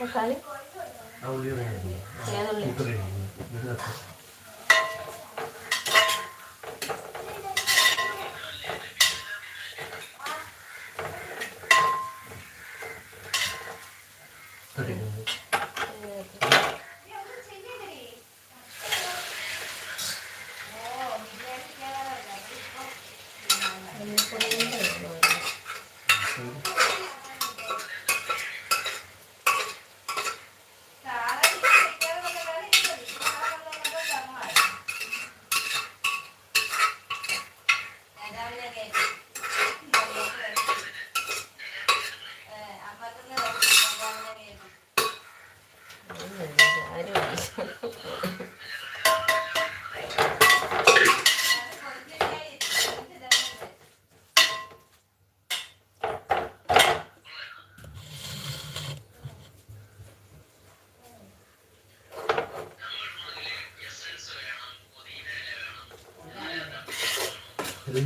തക്കാളി. ഏതുള്ളി?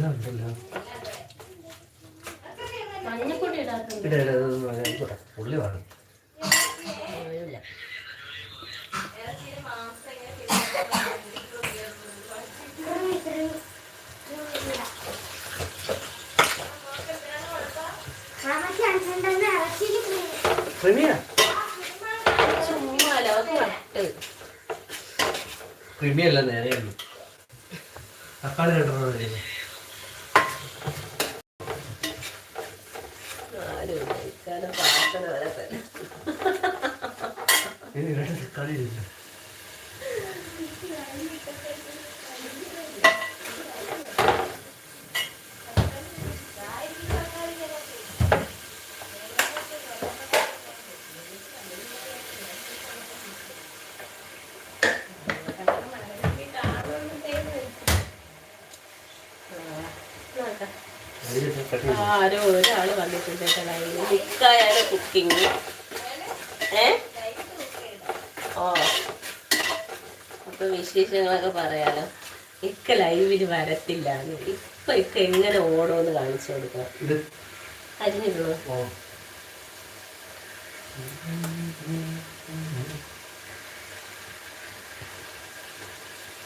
ഉണ്ടല്ലോ. വേണം. ക്രിമിയല്ല നേരെയുള്ളൂ. തക്കാളി രണ്ടെണ്ണം മതി. ആരും ഇല്ല. ഇക്കാലം പ്രാർത്ഥന വരെ തന്നെ. ചെയ്തു. ആരോ ഒരാൾ വന്നിട്ടുണ്ട് കേട്ടോ മിക്കായാണ് കുക്കിങ് ഏ ഓ അപ്പൊ വിശേഷങ്ങളൊക്കെ പറയാലോ? ഇക്ക ലൈവിൽ വരത്തില്ല. ഇപ്പൊ ഇക്ക എങ്ങനെ ഓടോന്ന് കാണിച്ചു കൊടുക്കാം അരിഞ്ഞിട്ടുള്ളൂ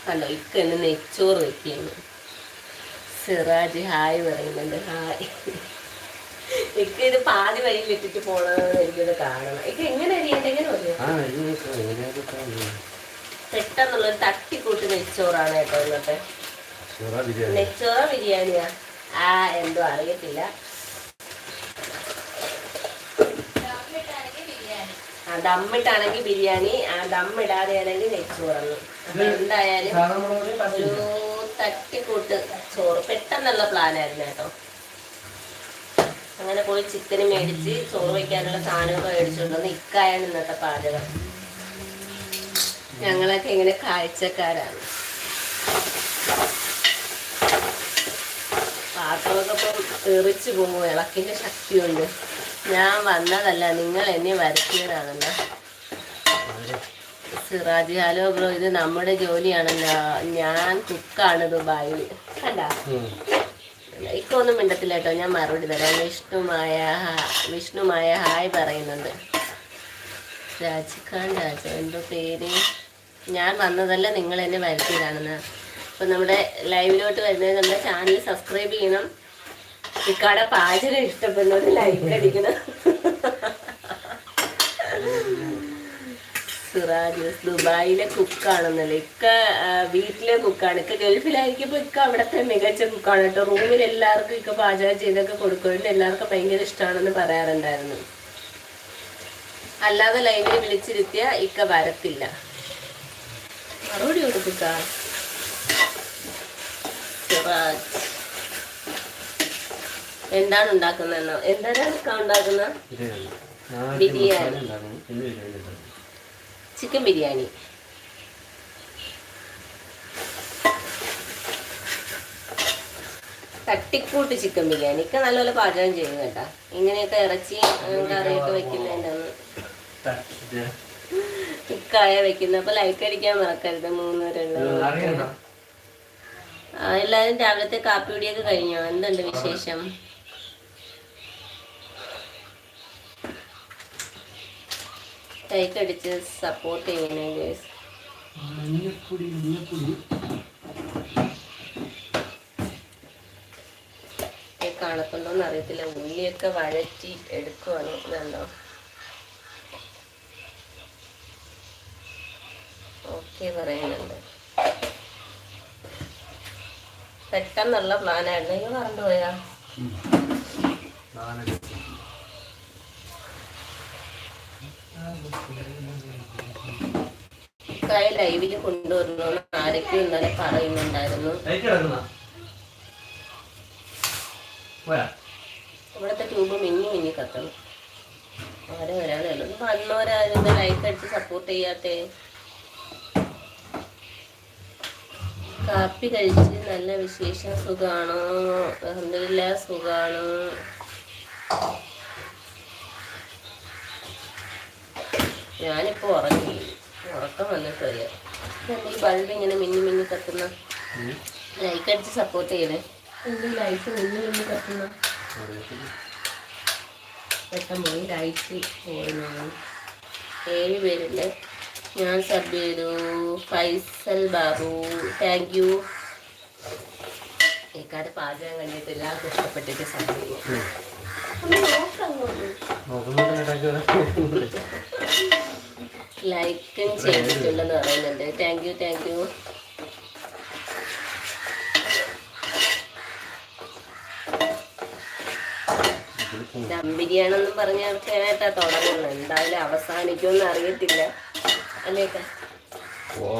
കണ്ടോ ഇക്ക എന്നെ നെച്ചോറ് വെക്കുകയാണ്. സിറാജ് ഹായ് പറയുന്നുണ്ട്. ഹായ്. ഇക്ക ഇത് പാതി വഴിയിൽ ഇട്ടിട്ട് പോണെന്ന് എനിക്കത് കാണണം. ഇക്ക എങ്ങനെ അരിയണ്ട? എങ്ങനെ അറിയാം പെട്ടെന്നുള്ളൊരു തട്ടിക്കൂട്ട് നെച്ചോറാണ് കേട്ടോ ഇന്നത്തെ. നെച്ചോറ ബിരിയാണിയാ. ആ എന്തോ അറിയത്തില്ല. ആ ദമ്മിട്ടാണെങ്കിൽ ബിരിയാണി ആ ദമ്മിടാതെ ആണെങ്കിൽ നെച്ചോറന്ന് എന്തായാലും ഒരു തട്ടിക്കൂട്ട് ചോറ് പെട്ടെന്നുള്ള പ്ലാനായിരുന്നു കേട്ടോ. അങ്ങനെ പോയി ചിക്കന് മേടിച്ച് ചോറ് വയ്ക്കാനുള്ള സാധനമൊക്കെ മേടിച്ചുകൊണ്ടുവന്ന് ഇക്കായാണ് ഇന്നത്തെ പാചകം. ഞങ്ങളൊക്കെ ഇങ്ങനെ കാഴ്ചക്കാരാണ്. പാത്രമൊക്കെ ഇപ്പം എറിച്ചു പോകും ഇളക്കിന്റെ ശക്തിയുണ്ട്. ഞാൻ വന്നതല്ല നിങ്ങൾ എന്നെ വരുത്തിയതാണല്ലോ സിറാജ് ഹലോ ബ്രോ ഇത് നമ്മുടെ ജോലിയാണല്ലോ. ഞാൻ കുക്കാണ് ദുബായിൽ കണ്ട? ഇക്കൊന്നും മിണ്ടത്തില്ല കേട്ടോ ഞാൻ മറുപടി തരാം. വിഷ്ണുമായ വിഷ്ണുമായ ഹായ് പറയുന്നുണ്ട്. രാജിക്കാൻ രാജ എന്തോ പേര്? ഞാൻ വന്നതല്ല നിങ്ങൾ എന്നെ വരുത്തിയതാണെന്ന് അപ്പം നമ്മുടെ ലൈവിലോട്ട് വരുന്നത് നമ്മുടെ ചാനൽ സബ്സ്ക്രൈബ് ചെയ്യണം. ഇക്കാടെ പാചകം ഇഷ്ടപ്പെടുന്നവര് ലൈക്ക് അടിക്കണം. ദുബായിലെ കുക്കാണെന്നല്ലേ ഇക്ക വീട്ടിലെ കുക്കാണ് ഇക്ക ഗൾഫിലായിരിക്കുമ്പോൾ ഇക്ക അവിടത്തെ മികച്ച കുക്കാണ് കേട്ടോ. റൂമിൽ എല്ലാവർക്കും ഇക്ക പാചകം ചെയ്തൊക്കെ കൊടുക്കുന്നുണ്ട് എല്ലാവർക്കും ഭയങ്കര ഇഷ്ടമാണെന്ന് പറയാറുണ്ടായിരുന്നു. അല്ലാതെ ലൈനിൽ വിളിച്ചിരുത്തിയ ഇക്ക വരത്തില്ല. മറുപടി സിറാജ് എന്താണ് ഉണ്ടാക്കുന്നതെന്നോ? എന്താണ് ഉണ്ടാക്കുന്ന? ബിരിയാണി. ചിക്കൻ ബിരിയാണി. തട്ടിക്കൂട്ട് ചിക്കൻ ബിരിയാണി. ഒക്കെ നല്ലപോലെ പാചകം ചെയ്യും കേട്ടാ. ഇങ്ങനെയൊക്കെ ഇറച്ചി കറിയൊക്കെ വെക്കുന്നതിന്റെന്ന് തട്ട് വെക്കുന്നത്. അപ്പൊ ലൈക്ക് അടിക്കാൻ മറക്കരുത്. മൂന്ന് രണ്ട് അറിയണ്ട. ആ എല്ലാരും രാവിലത്തെ കാപ്പി കുടിയൊക്കെ കഴിഞ്ഞോ? എന്തുണ്ട് വിശേഷം? ലൈക്ക് അടിച്ച് സപ്പോർട്ട് ചെയ്യണേ ഗേസ് കാണത്തുണ്ടോന്ന് അറിയത്തില്ല. ഉള്ളിയൊക്കെ വഴറ്റി എടുക്കുവാണ് ഇതുണ്ടോ ഓക്കെ പറയുന്നുണ്ട് പെട്ടെന്നുള്ള പ്ലാനായിരുന്നു. നിങ്ങൾ പറഞ്ഞു പോയാ? നാലര കൈ ലൈവിൽ കൊണ്ടുവരണമെന്ന് ആരൊക്കെ ഇന്നലെ പറയുന്നുണ്ടായിരുന്നു. ഇവിടുത്തെ ട്യൂബ് മിന്നി മിന്നി കത്തണം. ആരെ ഒരാളെ ഉള്ളൂ വന്നവരാരും ലൈക്ക് അടിച്ച് സപ്പോർട്ട് ചെയ്യാത്തേ. കാപ്പി കഴിച്ച് നല്ല വിശേഷം സുഖമാണ് അഹമ്മദില്ല സുഖമാണ് ഞാനിപ്പോ ഉറങ്ങി. ഉറക്കം വന്നിട്ടില്ല ഈ ബൾബ് ഇങ്ങനെ മിന്നി മിന്നി കത്തുന്ന ലൈക്ക് അടിച്ച് സപ്പോർട്ട് ചെയ്യണേ. എന്ത് ലൈറ്റ് മിന്നി മിന്നി കത്തുന്ന? പെട്ടെന്ന് പോയി ലൈറ്റ് പോയി ഏഴ് പേരുണ്ട്. ഞാൻ സബ് ചെയ്തു ഫൈസൽ ബാബു താങ്ക് യു ഏക്കാട് പാചകം കണ്ടിട്ട് എല്ലാവർക്കും ഇഷ്ടപ്പെട്ടിട്ട് സബ് ചെയ്യും ലൈക്കും ചെയ്തിട്ടുണ്ടെന്ന് പറയുന്നുണ്ട്. Thank you thank you dum biryani പറഞ്ഞ് ആൾക്കാരായിട്ടാ തുടങ്ങുന്നത്. എന്തായാലും അവസാനിക്കുമെന്ന് അറിയത്തില്ല. അല്ലേക്ക ഓ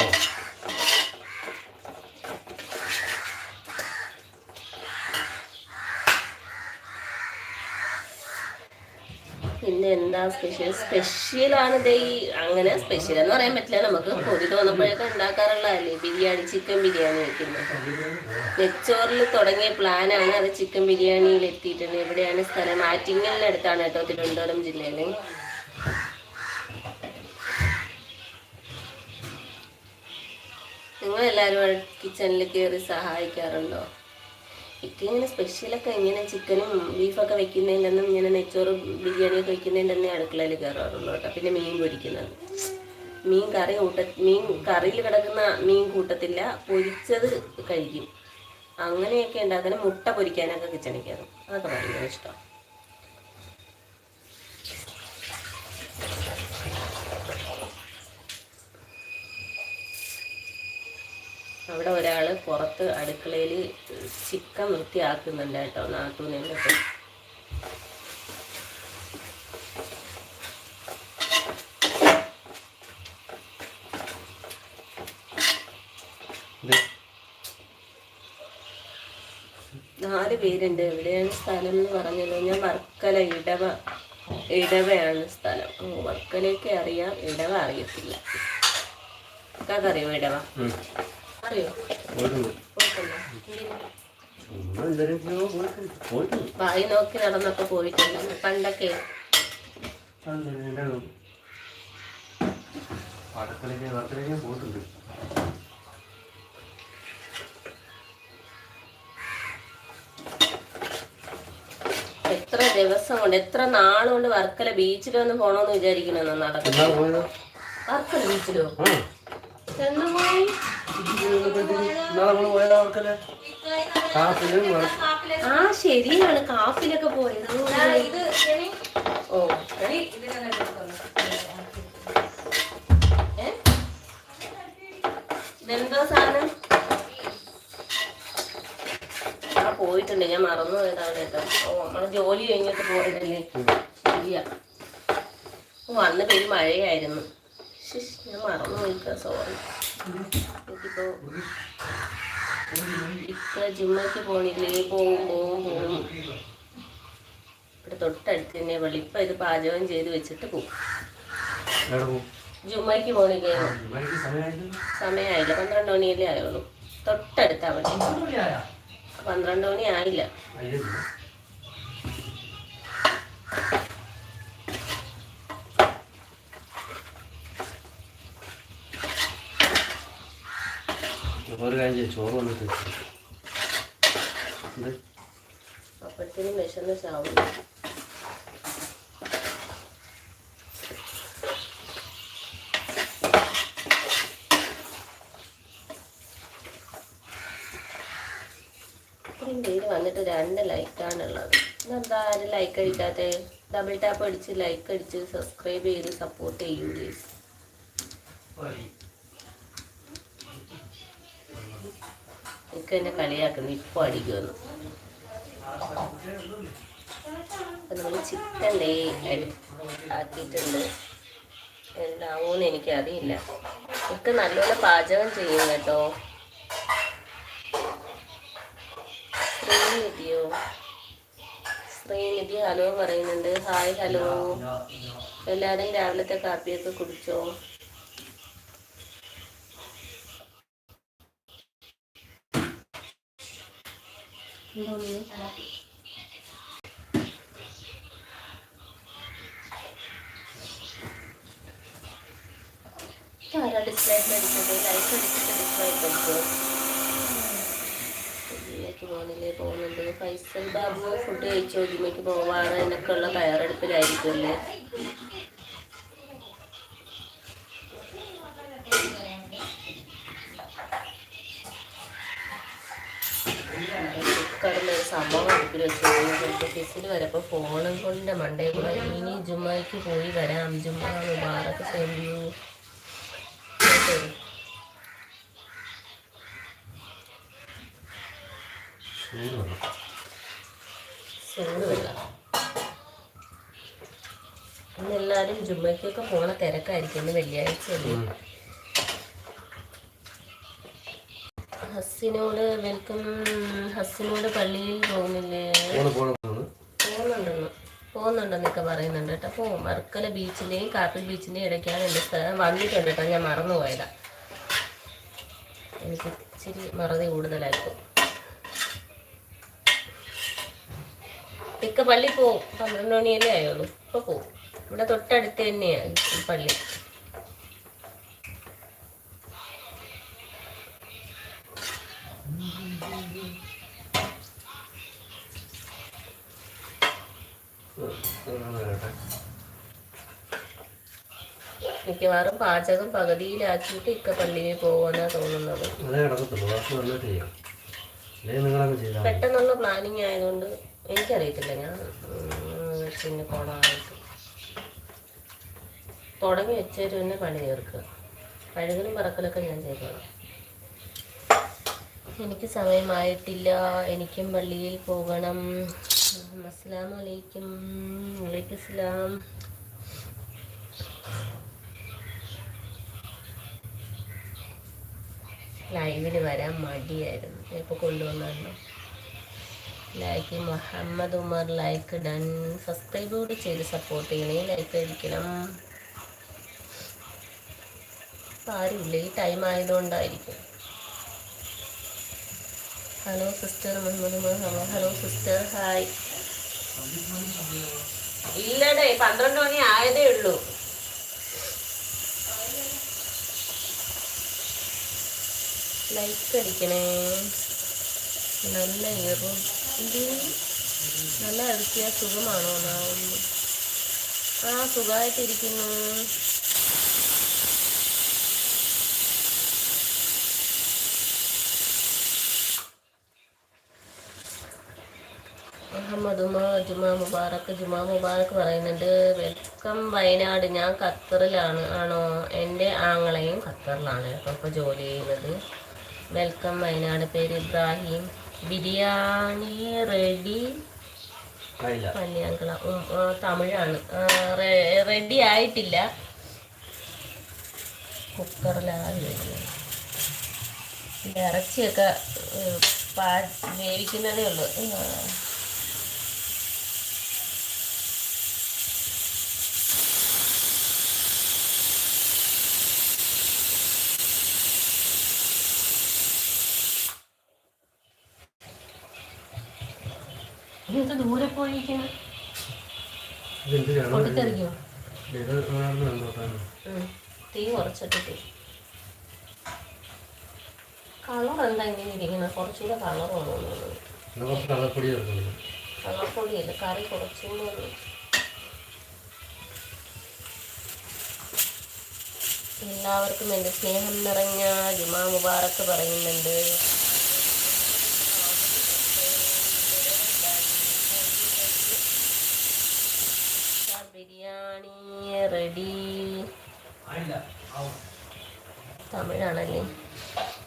പിന്നെ എന്താ സ്പെഷ്യൽ സ്പെഷ്യലാണ് ഈ അങ്ങനെ സ്പെഷ്യൽ എന്ന് പറയാൻ പറ്റില്ല. നമുക്ക് പൊതി തോന്നുമ്പോഴൊക്കെ ഉണ്ടാക്കാറുള്ളതല്ലേ ബിരിയാണി ചിക്കൻ ബിരിയാണി വെക്കുന്നത്. നെച്ചോറിൽ തുടങ്ങിയ പ്ലാനാണ് അത് ചിക്കൻ ബിരിയാണിയിൽ എത്തിയിട്ടുണ്ട് എവിടെയാണ് സ്ഥലം? ആറ്റിങ്ങലിനടുത്താണ് കേട്ടോ തിരുവനന്തപുരം ജില്ലയിൽ നിങ്ങൾ എല്ലാവരും കിച്ചണിൽ കയറി സഹായിക്കാറുണ്ടോ? എനിക്ക് ഇങ്ങനെ സ്പെഷ്യലൊക്കെ ഇങ്ങനെ ചിക്കനും ബീഫൊക്കെ വെക്കുന്നതിന്റെ ഒന്നും ഇങ്ങനെ നെച്ചോറ് ബിരിയാണിയൊക്കെ വെക്കുന്നതിന്റെ തന്നെ അടുക്കളയിൽ കയറാറുള്ളൂ കേട്ടോ. പിന്നെ മീൻ പൊരിക്കുന്നത്. മീൻ കറി കൂട്ട മീൻ കറിയിൽ കിടക്കുന്ന മീൻ കൂട്ടത്തില്ല പൊരിച്ചത് കഴിക്കും. അങ്ങനെയൊക്കെ ഉണ്ടാക്കുന്ന മുട്ട പൊരിക്കാനൊക്കെ കിച്ചണിൽ കയറും അതൊക്കെ ഭയങ്കര ഇഷ്ടം. അവിടെ ഒരാൾ പുറത്ത് അടുക്കളയിൽ ചിക്കൻ വൃത്തിയാക്കുന്നുണ്ട് കേട്ടോ നാട്ടൂന്നിട്ട് നാല് പേരുണ്ട്. എവിടെയാണ് സ്ഥലം എന്ന് പറഞ്ഞല്ലോ. ഞാൻ വർക്കല ഇടവ ഇടവയാണ് സ്ഥലം. ഓ വർക്കലയൊക്കെ അറിയാം. ഇടവ അറിയത്തില്ല. അറിയോ ഇടവ? അറിയോ? വായി നോക്കി നടന്നൊക്കെ പോയിട്ടുണ്ട്. പണ്ടൊക്കെ. പോയിട്ടുണ്ട്. എത്ര ദിവസം കൊണ്ട് എത്ര നാളുകൊണ്ട് വർക്കല ബീച്ചിലൊന്ന് പോണോന്ന് വിചാരിക്കണമെന്ന് നടക്കുന്നു വർക്കല ബീച്ചിലോ? ചെന്നു എന്ന് പോയി ഇന്നാളെ നമ്മൾ പോയത് അവർക്കല്ലേ കാപ്പിലും ആ ശരിയാണ്. കാഫിലൊക്കെ പോയത്. ഓ? ഇതെന്തോ സാധനം? ആ പോയിട്ടുണ്ട്. ഞാൻ മറന്നു പോയതാണ് കേട്ടോ ഓ നമ്മൾ ജോലി കഴിഞ്ഞിട്ട് പോയതല്ലേ? ശരിയാ വന്ന അന്ന് പേര് മഴയായിരുന്നു. ഞാൻ മറന്നു പോയിക്ക. സോറി. എനിക്കിപ്പോ ഇപ്പൊ ജിമ്മയ്ക്ക് പോണില്ലേ? പോവും പോവും പോവും. ഇവിടെ തൊട്ടടുത്ത് തന്നെ പള്ളി. ഇപ്പൊ ഇത് പാചകം ചെയ്ത് വെച്ചിട്ട് പോകും ജുമ്മയ്ക്ക് പോണില്ലേ? സമയമായില്ല. പന്ത്രണ്ട് മണിയല്ലേ ആയുള്ളൂ. തൊട്ടടുത്താ പള്ളി. പന്ത്രണ്ട് മണി ആയില്ല. കഴിഞ്ഞ് ചോറ് വന്നിട്ട് അപ്പോഴത്തേനും വിശന്ന് ചാവും. ഇതിൽ വന്നിട്ട് രണ്ട് ലൈക്കാണുള്ളത്. ഇതെന്താ ആരും ലൈക്ക് അടിക്കാതെ ഡബിൾ ടാപ്പ് അടിച്ച് ലൈക്ക് അടിച്ച് സബ്സ്ക്രൈബ് ചെയ്ത് സപ്പോർട്ട് ചെയ്യൂ പ്ലീസ് എനിക്ക് എന്നെ കളിയാക്കുന്നു ഇപ്പോൾ അടിക്കുമെന്ന് അപ്പം നമ്മൾ ചിക്കൻ അടി- ആക്കിയിട്ടുണ്ട്. എന്താവൂന്ന് എനിക്കറിയില്ല ഇക്ക നല്ലപോലെ പാചകം ചെയ്യും കേട്ടോ. ശ്രീനിധിയോ? ശ്രീനിധി ഹലോ പറയുന്നുണ്ട്. Hi hello. എല്ലാവരും രാവിലത്തെ കാപ്പിയൊക്കെ കുടിച്ചോ? ആരാ ഡിസ്പ്ലേ ലൈറ്റ് പോകുന്നുണ്ട് ഫൈസൽ ബാബു ഫുഡ് കഴിച്ചോ ജിമ്മയ്ക്ക് പോവാണ് എന്നൊക്കെയുള്ള തയ്യാറെടുപ്പിലായിരിക്കും തയ്യാറെടുപ്പിലായിരിക്കുമല്ലേ ഓഫീസിൽ വരപ്പോൾ ഫോണും കൊണ്ട് മണ്ടേ കൂടെ ഇനി ജുമ്മയ്ക്ക് പോയി വരാം. ജുമ്മ മുബാറക്ക് സെല്ലു ചൂടുവെള്ളം ഇന്ന് എല്ലാവരും ജുമ്മയ്ക്കൊക്കെ പോണ തിരക്കായിരിക്കും. ഇന്ന് വെള്ളിയാഴ്ച അല്ലേ? ഹസ്സിനോട് വെൽക്കം ഹസ്സിനോട് പള്ളിയിൽ പോകുന്നില്ലേ? പോകുന്നുണ്ടെന്നൊക്കെ പറയുന്നുണ്ട് കേട്ടോ. അപ്പോൾ വർക്കല ബീച്ചിന്റെയും കാപ്പിൽ ബീച്ചിന്റെയും ഇടയ്ക്കാണ് എന്റെ സ്ഥലം വന്നിട്ടുണ്ട് കേട്ടോ. ഞാൻ മറന്നു പോയതാണ് എനിക്ക് ഇച്ചിരി മറതി കൂടുതലായിരിക്കും. ഇക്ക പള്ളി പോവും. പന്ത്രണ്ട് മണിയല്ലേ ആയുള്ളൂ. ഇപ്പൊ പോവും. ഇവിടെ തൊട്ടടുത്ത് തന്നെയാണ് പള്ളി. കേട്ടെ മിക്കവാറും പാചകം പകുതിയിലാക്കിയിട്ട് ഇക്ക പള്ളിയിൽ പോകുമെന്നാ തോന്നുന്നത്. പെട്ടെന്നുള്ള പ്ലാനിങ് ആയതുകൊണ്ട് എനിക്കറിയത്തില്ല. ഞാൻ പിന്നെ പോണമായിട്ട് തുടങ്ങി വെച്ചേര് തന്നെ പണി തീർക്കുക. കഴുകലും പറക്കലൊക്കെ ഞാൻ ചെയ്തോളാം. എനിക്ക് സമയമായിട്ടില്ല. എനിക്കും പള്ളിയിൽ പോകണം. അസ്സലാമു അലൈക്കും. വലൈക്കും ലൈവിന് വരാൻ മടിയായിരുന്നു. ഇപ്പോൾ കൊണ്ടുവന്നു like Muhammad Umar like done. Subscribe കൂടി ചെയ്ത് സപ്പോർട്ട് ചെയ്യണേ. ലൈക്ക് അടിക്കണം. ഇപ്പം ആരുമില്ല ഈ time ആയതുകൊണ്ടായിരിക്കും. Hello sister Muhammad Umar. Hello sister hi ഇല്ലടേ പന്ത്രണ്ട് മണി ആയതേ ഉള്ളൂ. ലൈക്ക് അടിക്കണേ. നല്ല ഇത് നല്ല അടുക്കിയ സുഖമാണോ എന്നാവുന്നു ആ സുഖമായിട്ടിരിക്കുന്നു. ജുമാ മുബാറക്ക് ജുമാ മുബാറക്ക് പറയുന്നുണ്ട് വെൽക്കം വയനാട്. ഞാൻ ഖത്തറിലാണ്. ആണോ? എന്റെ ആങ്ങളെയും ഖത്തറിലാണ്. ഇപ്പോൾ ജോലി ചെയ്യുന്നത് വെൽക്കം വയനാട് പേര് ഇബ്രാഹിം. ബിരിയാണി റെഡി കല്യാൺകുള തമിഴാണ്. റെഡി ആയിട്ടില്ല. കുക്കറിലാണ് ഇറച്ചിയൊക്കെ പാ വേവിക്കുന്നതേ ഉള്ളൂ. ഉം. ഇത് ദൂരെ പോയിരിക്കുന്നു പൊട്ടിത്തെറിക്കോ തീ കളർ എന്താ ഇങ്ങനെ ഇരിക്കുന്നത്? കുറച്ചുകൂടെ കളർ ചേർക്കുന്നു കളർപ്പൊടിയല്ല? കറി കുറച്ചുകൂടെ എല്ലാവർക്കും എന്റെ സ്നേഹം നിറഞ്ഞ ജുമാ മുബാറക്ക് പറയുന്നുണ്ട്. ബിരിയാണി റെഡി. തമിഴാണല്ലേ?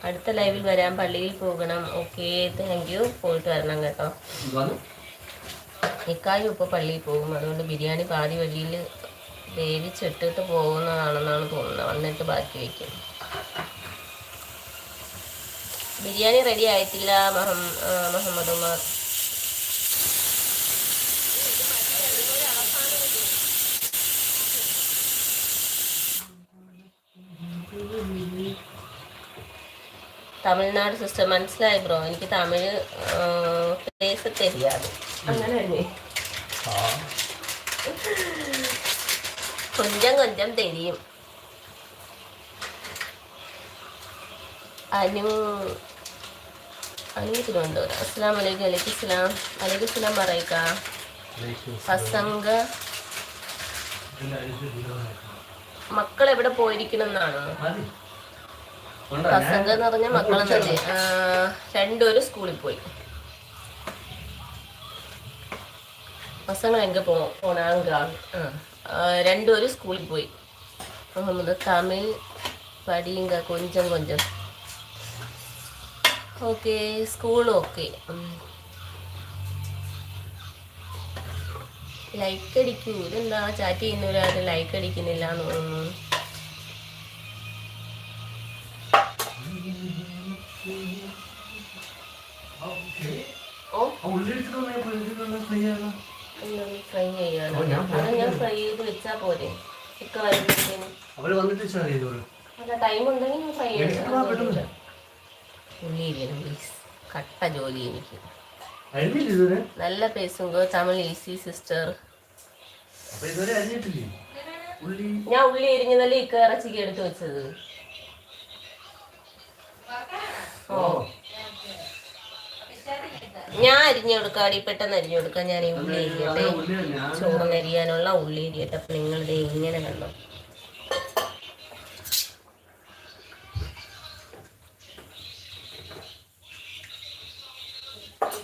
അടുത്ത ലൈവിൽ വരാൻ പള്ളിയിൽ പോകണം. ഓക്കെ താങ്ക് യു പോയിട്ട് വരണം കേട്ടോ. ഇക്കായും ഇപ്പോൾ പള്ളിയിൽ പോകും. അതുകൊണ്ട് ബിരിയാണി പാതി വഴിയിൽ വേവിച്ചിട്ടിട്ട് പോകുന്നതാണെന്നാണ് തോന്നുന്നത്. വന്നിട്ട് ബാക്കി വയ്ക്കും ബിരിയാണി റെഡി ആയിട്ടില്ല. മുഹമ്മദ് ഉമർ തമിഴ്നാട് സിസ്റ്റർ മനസ്സിലായി ബ്രോ? എനിക്ക് തമിഴ് പ്ലേസ് തെരിയാതെ അങ്ങനെ തന്നെ കൊഞ്ചം കൊഞ്ചം തരിയും. അനു അനു തിരുവനന്തപുരം. അസ്സാം വലൈക്കും അലൈക്കും ഇസ്ലാം അലൈക്കും ഇസ്ലാം പറയുക പ്രസംഗ മക്കൾ എവിടെ പോയിരിക്കണം എന്നാണ് മതി. പസംഗ എന്ന് പറഞ്ഞ മക്കളെന്നല്ലേ ആ, രണ്ടുപേരും സ്കൂളിൽ പോയി. എങ്ക പോ പോണാങ്ക രണ്ടുപേരും സ്കൂളിൽ പോയി. മുഹമ്മദ് തമിഴ് പഠിയുങ്ക കൊഞ്ചം കൊഞ്ചം. ഓക്കെ സ്കൂളും ഓക്കെ. ലൈക്ക് അടിക്കൂ ഇതെന്താ ചാറ്റ് ചെയ്യുന്നവരാരും ലൈക്ക് അടിക്കുന്നില്ല എന്ന് തോന്നുന്നു. ഫ്രൈ ചെയ്യാണ് ഞാൻ അത് ഞാൻ ഫ്രൈ ചെയ്ത് വെച്ചാ പോരെ. ഇക്ക വരുമ്പോഴത്തേനും. അവർ വന്നിട്ട് വെച്ചാൽ മതി ചോറ് അല്ല ടൈം ഉണ്ടെങ്കിൽ ഞാൻ ഫ്രൈ. ചെയ്യാം. പ്ലീസ് കട്ട ജോലി എനിക്ക്. നല്ല പേസുങ്കോ തമിഴ് ഈസി സിസ്റ്റർ ഞാൻ ഉള്ളി എരിഞ്ഞതല്ലേ നല്ല ഇറച്ചിക്ക് എടുത്ത് വെച്ചത്? ഓ. ഞാൻ അരിഞ്ഞു കൊടുക്കാടി പെട്ടെന്ന് അരിഞ്ഞു കൊടുക്കാം. ഞാൻ ഈ ഉള്ളി എരിയട്ടെ ചോറിന് അരിയാനുള്ള ഉള്ളി എരിയട്ടെ അപ്പൊ നിങ്ങളിത് ഇങ്ങനെ കണ്ടോ?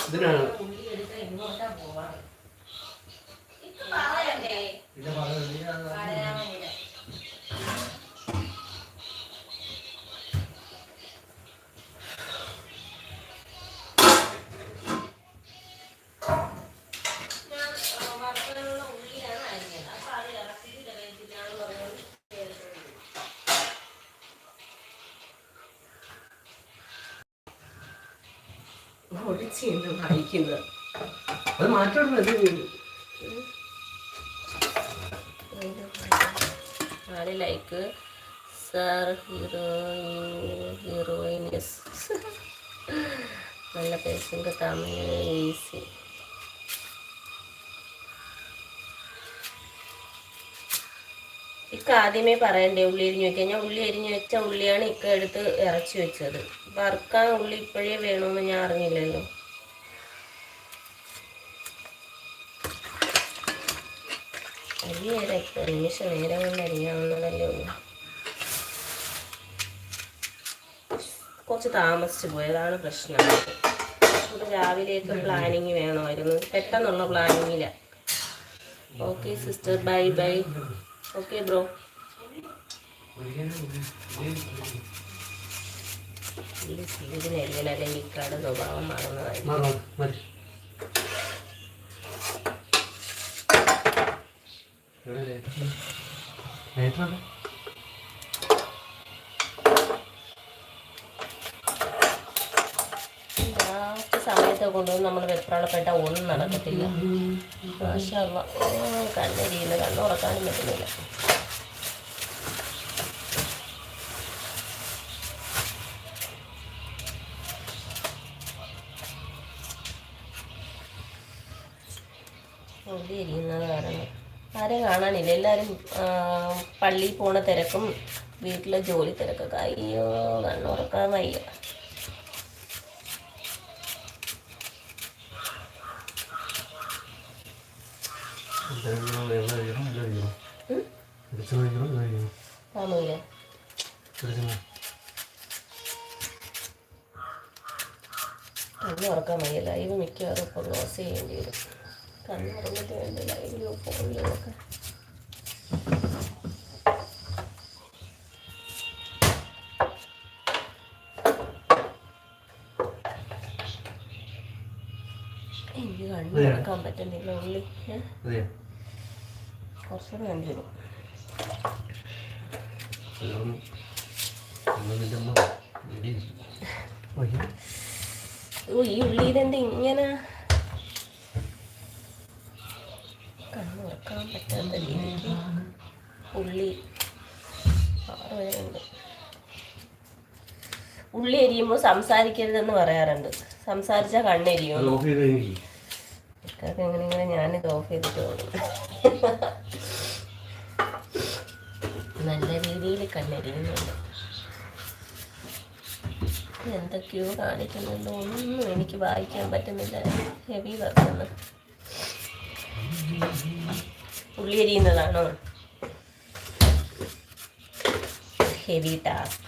ഇതിനാണ് ഉള്ളി പറഞ്ഞില്ല ഒളിച്ചിരുന്ന് വായിക്കുന്നത് അത് മാറ്റം ഇത്. നാല് ലൈക്ക് സാർ ഹീറോയിൻ ഹീറോയിൻ നല്ല പേസിന്റെ തമിഴ് ഈസി. ഇക്ക ആദ്യമേ പറയണ്ടേ ഉള്ളി എരിഞ്ഞു വെക്കാൻ ഞാൻ ഉള്ളി എരിഞ്ഞു വെച്ച ഉള്ളിയാണ് ഇക്ക എടുത്ത് ഇറച്ചി വെച്ചത്. വറുക്കാൻ ഉള്ളി ഇപ്പോഴേ വേണമെന്ന് ഞാൻ അറിഞ്ഞില്ലല്ലോ. ഇപ്പൊ നിമിഷ നേരം കൊണ്ട് അറിയാവുന്നതല്ലേ ഉള്ളൂ. കുറച്ച് താമസിച്ചു പോയതാണ് പ്രശ്നം. നമുക്ക് രാവിലെയൊക്കെ പ്ലാനിങ് വേണമായിരുന്നു. പെട്ടെന്നുള്ള പ്ലാനിങ്ങില്ല okay sister bye bye okay bro ഈ സീഡിനെല്ലാം അല്ലെങ്കിൽ കട സ്വഭാവം മാറുന്നതായിരിക്കും മാറാം മതി എവിടെ ലൈറ്റ് ലൈറ്റ് ആണ് ലാസ്റ്റ് സമയത്ത് കൊണ്ടുവന്ന് നമ്മൾ വെപ്രാളപ്പെട്ട ഒന്നും നടക്കത്തില്ല. ഓ, കണ്ണെരിയുന്നു. കണ്ണുറക്കാനും പറ്റുന്നില്ല. ആരും കാണാനില്ല എല്ലാവരും പള്ളിയിൽ പോണ തിരക്കും വീട്ടിലെ ജോലി തിരക്കൊക്കെ അയ്യോ കണ്ണുറക്കാൻ വയ്യ. കാണൂലേ? ഉറക്കാൻ വയ്യ. ലൈവ് മിക്കവാറും ഇപ്പോൾ ക്ലോസ് ചെയ്യേണ്ടി വരും. കണ്ണ് ഉറങ്ങിട്ട് വേണ്ട ലൈവിലോ ഫോണിലോ പറ്റുന്നില്ല ഉള്ളി കുറച്ചുകൂടെ വേണ്ടി വരും. ഓ ഈ ഉള്ളിയിലെന്ത് ഇങ്ങനെ? കണ്ണുറക്കാൻ പറ്റാത്ത രീതിക്ക് ഉള്ളി ആറ് പേരുണ്ട് ഉള്ളി എരിയുമ്പോൾ സംസാരിക്കരുതെന്ന് പറയാറുണ്ട്. സംസാരിച്ചാൽ കണ്ണെരിയും ഇതൊക്കെ എങ്ങനെ ഇങ്ങനെ ഞാനിത് ഓഫ് ചെയ്തിട്ട് പോകും നല്ല രീതിയിൽ കണ്ണെരിയുന്നുണ്ട്. എന്തൊക്കെയോ കാണിക്കുന്നുണ്ട്. ഒന്നും എനിക്ക് വായിക്കാൻ പറ്റുന്നില്ല. ഹെവി വർക്കാണ് ഉള്ളി എരിയുന്നതാണോ? ഹെവി ടാസ്ക്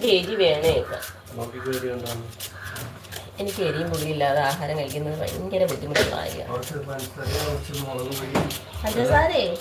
ഇച്ചിരി എരി വേണേ. എനിക്ക് എരിയും പുള്ളിയില്ലാതെ ആഹാരം കഴിക്കുന്നത് ഭയങ്കര ബുദ്ധിമുട്ടുള്ള കാര്യമാണ്. പഞ്ചസാര, പുളിയും.